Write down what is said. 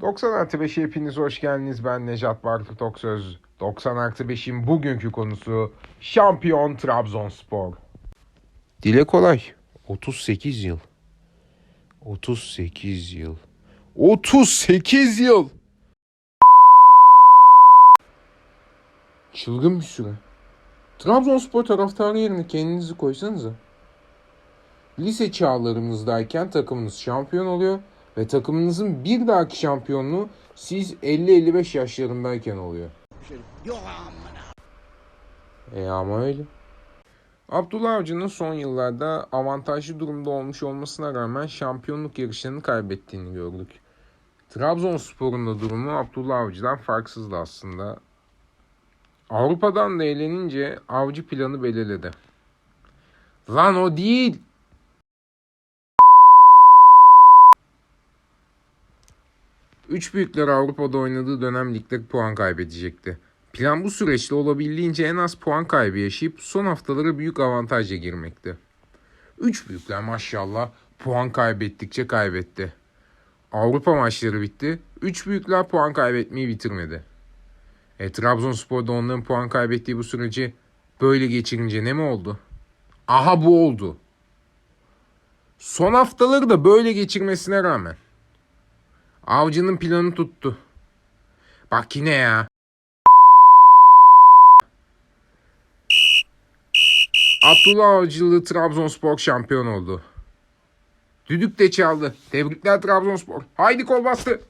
90 artı 5'e hepiniz hoş geldiniz. Ben Necat Bartu Toksöz. 90 artı 5'in bugünkü konusu şampiyon Trabzonspor. Dile kolay. 38 yıl. 38 yıl. 38 yıl. Çılgın bir süre. Trabzonspor taraftarı yerine kendinizi koysanıza. Lise çağlarınızdayken takımınız şampiyon oluyor ve takımınızın bir dahaki şampiyonluğu siz 50-55 yaşlarındayken oluyor. Yok amına. E ama öyle. Abdullah Avcı'nın son yıllarda avantajlı durumda olmuş olmasına rağmen şampiyonluk yarışlarını kaybettiğini gördük. Trabzonspor'un da durumu Abdullah Avcı'dan farksızdı aslında. Avrupa'dan da eğlenince Avcı planı belirledi. Lan o değil. Üç büyükler Avrupa'da oynadığı dönem ligde puan kaybedecekti. Plan bu süreçte olabildiğince en az puan kaybı yaşayıp son haftalara büyük avantajla girmekti. Üç büyükler maşallah puan kaybettikçe kaybetti. Avrupa maçları bitti. Üç büyükler puan kaybetmeyi bitirmedi. E, Trabzonspor da onların puan kaybettiği bu süreci böyle geçirince ne mi oldu? Aha bu oldu. Son haftaları da böyle geçirmesine rağmen. Avcı'nın planı tuttu. Bak yine ya. Abdullah Avcılı Trabzonspor şampiyon oldu. Düdük de çaldı. Tebrikler Trabzonspor. Haydi kol bastı.